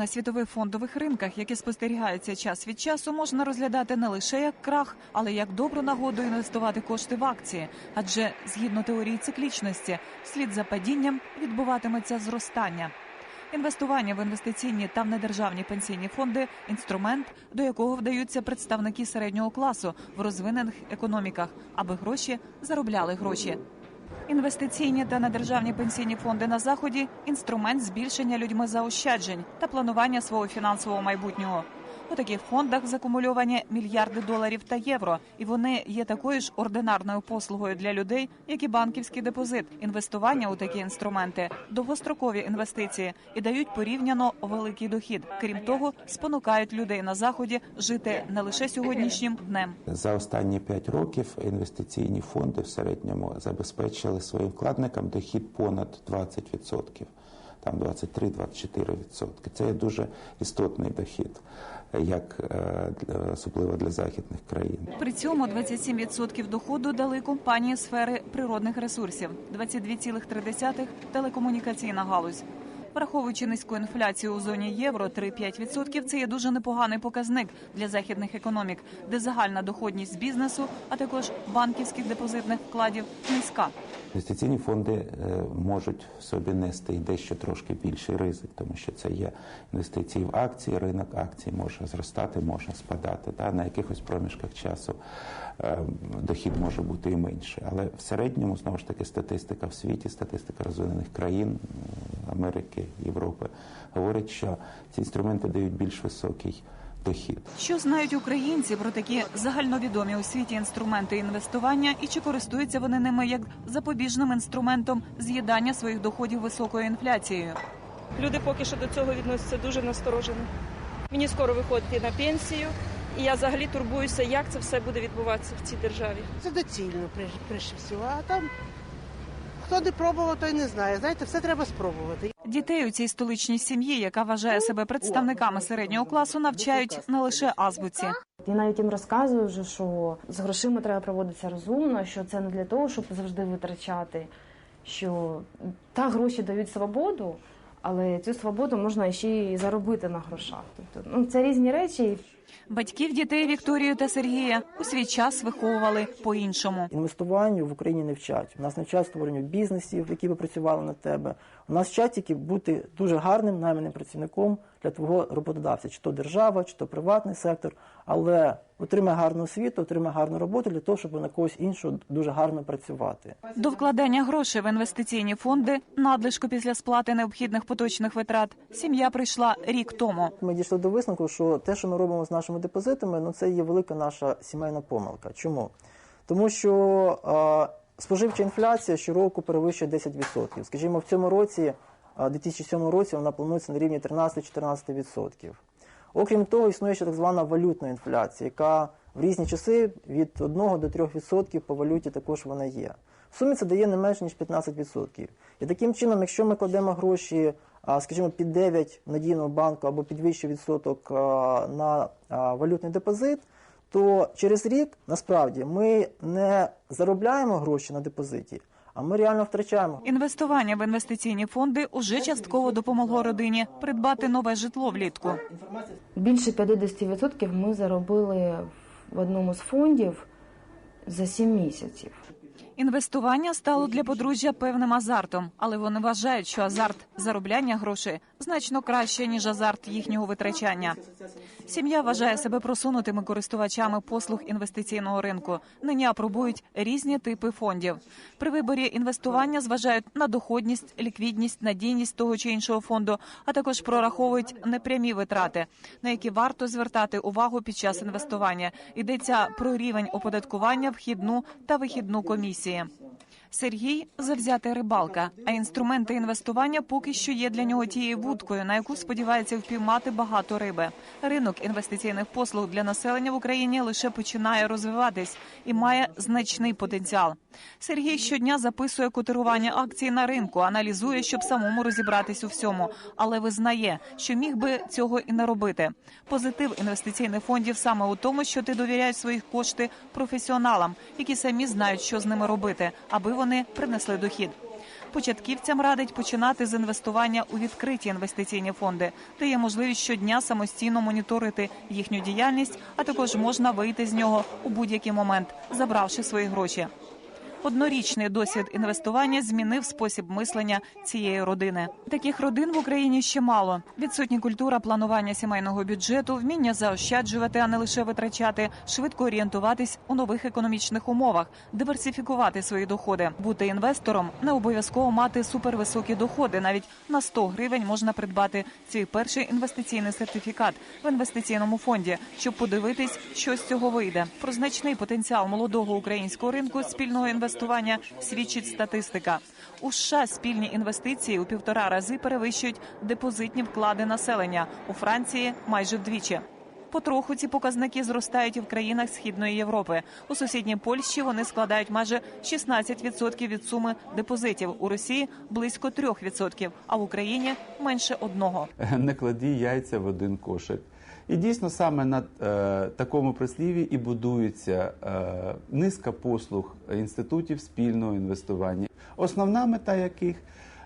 на світових фондових ринках, які спостерігаються час від часу, можна розглядати не лише як крах, але як добру нагоду інвестувати кошти в акції. Адже згідно теорії циклічності, слід за падінням відбуватиметься зростання. Інвестування в інвестиційні та в недержавні пенсійні фонди інструмент, до якого вдаються представники середнього класу в розвинених економіках, аби гроші заробляли гроші. Інвестиційні та недержавні пенсійні фонди на заході інструмент збільшення людьми заощаджень та планування свого фінансового майбутнього. У таких фондах закумульовані мільярди доларів та євро, і вони є такою ж ординарною послугою для людей, як і банківський депозит. Інвестування у такі інструменти довгострокові інвестиції і дають порівняно великий дохід. Крім того, спонукають людей на заході жити не лише сьогоднішнім днем. За останні 5 років інвестиційні фонди в середньому забезпечили своїм вкладникам дохід понад 20%. Там 23-24%. Це дуже істотний дохід, як е, особливо для західних країн. При цьому 27% доходу дали компанії сфери природних ресурсів, 22,3% – телекомунікаційна галузь. Враховуючи низьку інфляцію у зоні євро 3-5%, це є дуже непоганий показник для західних економік, де загальна доходність бізнесу, а також банківських депозитних вкладів низька. Інвестиційні фонди е, можуть собі нести і дещо трошки більший ризик, тому що це є інвестиції в акції. Ринок акцій може зростати, може спадати. Та на якихось проміжках часу е, дохід може бути і менший. Але в середньому знову ж таки статистика в світі, статистика розвинених країн Америки, Європи говорить, що ці інструменти дають більш високий дохід. Що знають українці про такі загальновідомі у світі інструменти інвестування, і чи користуються вони ними як запобіжним інструментом з'їдання своїх доходів високою інфляцією? Люди поки що до цього відносяться дуже насторожено. Мені скоро виходити на пенсію, і я взагалі турбуюся, як це все буде відбуватися в цій державі. Це доцільно, прежде, прежде всього. А там хто не пробував, той не знає. Знаєте, все треба спробувати. Дітей у цій столичній сім'ї, яка вважає себе представниками середнього класу, навчають не лише азбуці. Я навіть їм розказую вже, що з грошима треба проводитися розумно, що це не для того, щоб завжди витрачати. Що та гроші дають свободу, але цю свободу можна ще й заробити на грошах. Тобто, ну це різні речі. Батьків дітей Вікторію та Сергія у свій час виховували по-іншому. Інвестуванню в Україні не вчать. Нас не вчать створенню бізнесів, які би працювали на тебе. У нас вчать тільки бути дуже гарним найманим працівником для твого роботодавця, чи то держава, чи то приватний сектор. Але отримай гарну освіту, отримай гарну роботу для того, щоб на когось іншого дуже гарно працювати. До вкладання грошей в інвестиційні фонди надлишку після сплати необхідних поточних витрат сім'я прийшла рік тому. Ми дійшли до висновку, що те, що ми робимо з нашими депозитами, ну це є велика наша сімейна помилка. Чому? Тому що е, споживча інфляція щороку перевищує 10%. Скажімо, в цьому році, е, 2007 році, вона планується на рівні 13-14%. Окрім того, існує ще так звана валютна інфляція, яка в різні часи від 1 до 3% по валюті також вона є. В сумі це дає не менше ніж 15%. І таким чином, якщо ми кладемо гроші, скажімо, під 9 надійного банку або під вищий відсоток на валютний депозит, то через рік насправді ми не заробляємо гроші на депозиті, а ми реально втрачаємо. Інвестування в інвестиційні фонди уже частково допомогло родині придбати нове житло влітку. Більше 50% ми заробили в одному з фондів за 7 місяців. Інвестування стало для подружжя певним азартом, але вони вважають, що азарт заробляння грошей значно краще ніж азарт їхнього витрачання. Сім'я вважає себе просунутими користувачами послуг інвестиційного ринку. Нині апробують різні типи фондів. При виборі інвестування зважають на доходність, ліквідність, надійність того чи іншого фонду, а також прораховують непрямі витрати, на які варто звертати увагу під час інвестування. Йдеться про рівень оподаткування, вхідну та вихідну комісії. Франции. Сергій завзятий рибалка, а інструменти інвестування поки що є для нього тією вудкою, на яку сподівається впіймати багато риби. Ринок інвестиційних послуг для населення в Україні лише починає розвиватись і має значний потенціал. Сергій щодня записує котирування акцій на ринку, аналізує, щоб самому розібратись у всьому, але визнає, що міг би цього і не робити. Позитив інвестиційних фондів саме у тому, що ти довіряєш свої кошти професіоналам, які самі знають, що з ними робити, аби вони принесли дохід. Початківцям радить починати з інвестування у відкриті інвестиційні фонди, де є можливість щодня самостійно моніторити їхню діяльність, а також можна вийти з нього у будь-який момент, забравши свої гроші. Однорічний досвід інвестування змінив спосіб мислення цієї родини. Таких родин в Україні ще мало. Відсутня культура планування сімейного бюджету, вміння заощаджувати, а не лише витрачати, швидко орієнтуватись у нових економічних умовах, диверсифікувати свої доходи. Бути інвестором не обов'язково мати супервисокі доходи. Навіть на 100 гривень можна придбати свій перший інвестиційний сертифікат в інвестиційному фонді, щоб подивитись, що з цього вийде. Про значний потенціал молодого українського ринку спільного інвестування свідчить статистика. У США спільні інвестиції у півтора рази перевищують депозитні вклади населення у Франції майже вдвічі. Потроху ці показники зростають і в країнах Східної Європи. У сусідній Польщі вони складають майже 16% від суми депозитів. У Росії близько 3%, а в Україні менше одного. не кладі яйця в один кошик. І дійсно саме на е, такому прислів'ї і будується е, низка послуг інститутів спільного інвестування, основна мета яких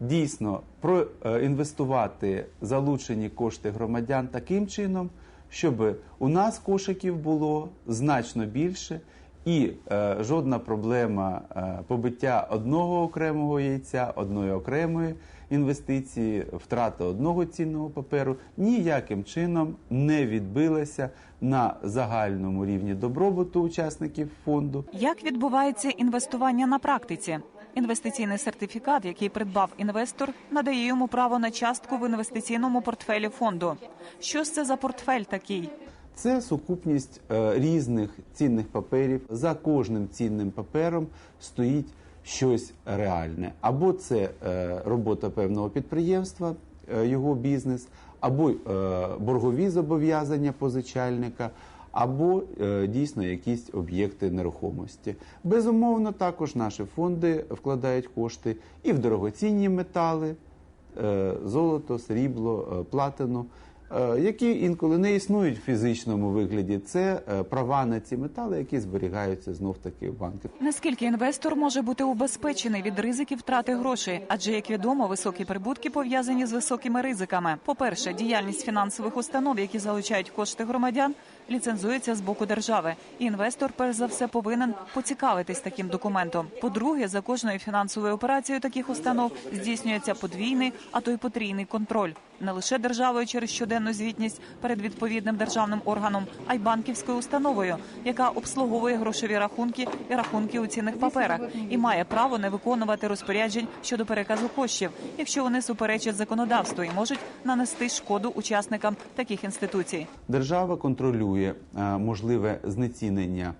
дійсно проінвестувати залучені кошти громадян таким чином, щоб у нас кошиків було значно більше. І е, жодна проблема е, побиття одного окремого яйця, одної окремої інвестиції, втрата одного цінного паперу ніяким чином не відбилася на загальному рівні добробуту учасників фонду. Як відбувається інвестування на практиці? Інвестиційний сертифікат, який придбав інвестор, надає йому право на частку в інвестиційному портфелі фонду. Що ж це за портфель такий? Це сукупність е, різних цінних паперів. За кожним цінним папером стоїть щось реальне. Або це е, робота певного підприємства, е, його бізнес, або е, боргові зобов'язання позичальника, або дійсно якісь об'єкти нерухомості. Безумовно, також наші фонди вкладають кошти і в дорогоцінні метали, золото, срібло, платину, які інколи не існують в фізичному вигляді. Це е, права на ці метали, які зберігаються знов таки в банку. Наскільки інвестор може бути убезпечений від ризиків втрати грошей? Адже, як відомо, високі прибутки пов'язані з високими ризиками. По-перше, діяльність фінансових установ, які залучають кошти громадян, ліцензується з боку держави. І інвестор, перш за все, повинен поцікавитись таким документом. По-друге, за кожною фінансовою операцією таких установ здійснюється подвійний, а то й потрійний контроль. Не лише державою через щоденну звітність перед відповідним державним органом, а й банківською установою, яка обслуговує грошові рахунки і рахунки у цінних паперах, і має право не виконувати розпоряджень щодо переказу коштів, якщо вони суперечать законодавству і можуть нанести шкоду учасникам таких інституцій. Держава контролює е, можливе знецінення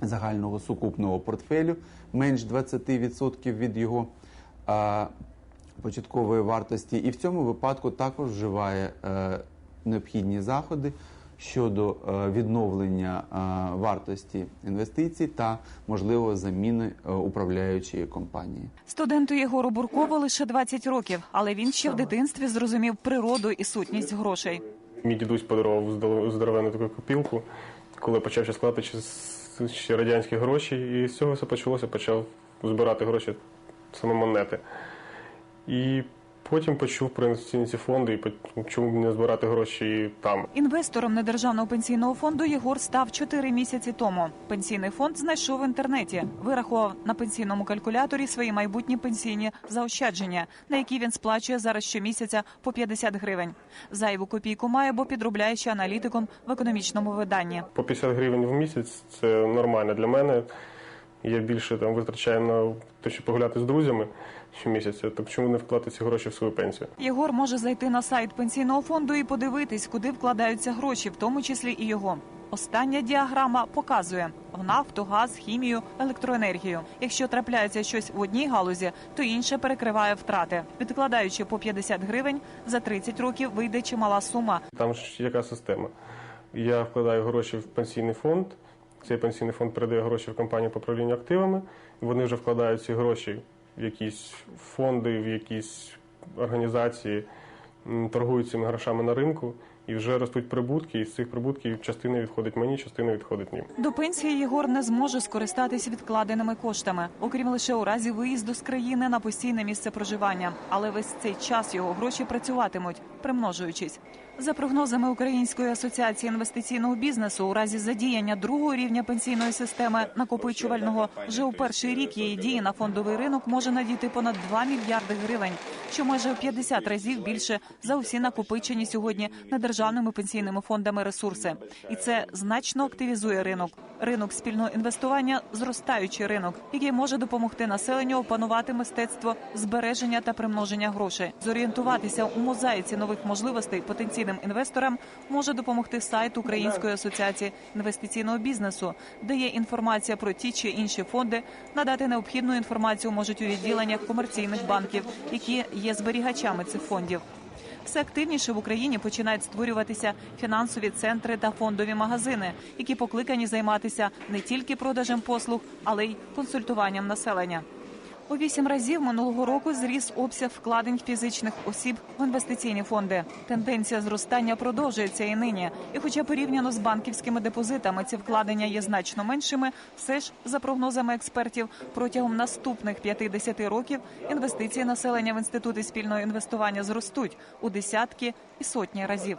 загального сукупного портфелю менш 20% від його е, початкової вартості, і в цьому випадку також вживає е, необхідні заходи щодо е, відновлення е, вартості інвестицій та можливо заміни управляючої компанії. Студенту Єгору Буркову лише 20 років, але він ще в дитинстві зрозумів природу і сутність грошей. Мій дідусь подарував здоро- здоровенну таку копілку, коли почав ще складати ще, ще радянські гроші, і з цього все почалося, почав збирати гроші, саме монети. І потім почув про інвестиційні фонди і по- чому б не збирати гроші там. Інвестором недержавного пенсійного фонду Єгор став 4 місяці тому. Пенсійний фонд знайшов в інтернеті, вирахував на пенсійному калькуляторі свої майбутні пенсійні заощадження, на які він сплачує зараз щомісяця по 50 гривень. Зайву копійку має, бо підробляє ще аналітиком в економічному виданні. По 50 гривень в місяць це нормально для мене. Я більше там витрачаю на те, щоб погуляти з друзями щомісяця, так чому не вкладати ці гроші в свою пенсію? Єгор може зайти на сайт пенсійного фонду і подивитись, куди вкладаються гроші, в тому числі і його. Остання діаграма показує в нафту, газ, хімію, електроенергію. Якщо трапляється щось в одній галузі, то інше перекриває втрати. Відкладаючи по 50 гривень, за 30 років вийде чимала сума. Там ж яка система? Я вкладаю гроші в пенсійний фонд. Цей пенсійний фонд передає гроші в компанію по управлінню активами. Вони вже вкладають ці гроші в якісь фонди, в якісь організації, торгують цими грошами на ринку. і вже ростуть прибутки, і з цих прибутків частина відходить мені, частина відходить їм. До пенсії Єгор не зможе скористатись відкладеними коштами, окрім лише у разі виїзду з країни на постійне місце проживання. Але весь цей час його гроші працюватимуть, примножуючись. За прогнозами Української асоціації інвестиційного бізнесу, у разі задіяння другого рівня пенсійної системи накопичувального вже у перший рік її дії на фондовий ринок може надійти понад 2 мільярди гривень, що майже в 50 разів більше за усі накопичені сьогодні недержавними пенсійними фондами ресурси. І це значно активізує ринок. Ринок спільного інвестування зростаючий ринок, який може допомогти населенню опанувати мистецтво збереження та примноження грошей, зорієнтуватися у мозаїці нових можливостей потенційним інвесторам може допомогти сайт Української асоціації інвестиційного бізнесу, де є інформація про ті чи інші фонди. Надати необхідну інформацію можуть у відділеннях комерційних банків, які є зберігачами цих фондів. Все активніше в Україні починають створюватися фінансові центри та фондові магазини, які покликані займатися не тільки продажем послуг, але й консультуванням населення. У вісім разів минулого року зріс обсяг вкладень фізичних осіб в інвестиційні фонди. Тенденція зростання продовжується і нині. І, хоча порівняно з банківськими депозитами ці вкладення є значно меншими, все ж за прогнозами експертів протягом наступних 50 років інвестиції населення в інститути спільного інвестування зростуть у десятки і сотні разів.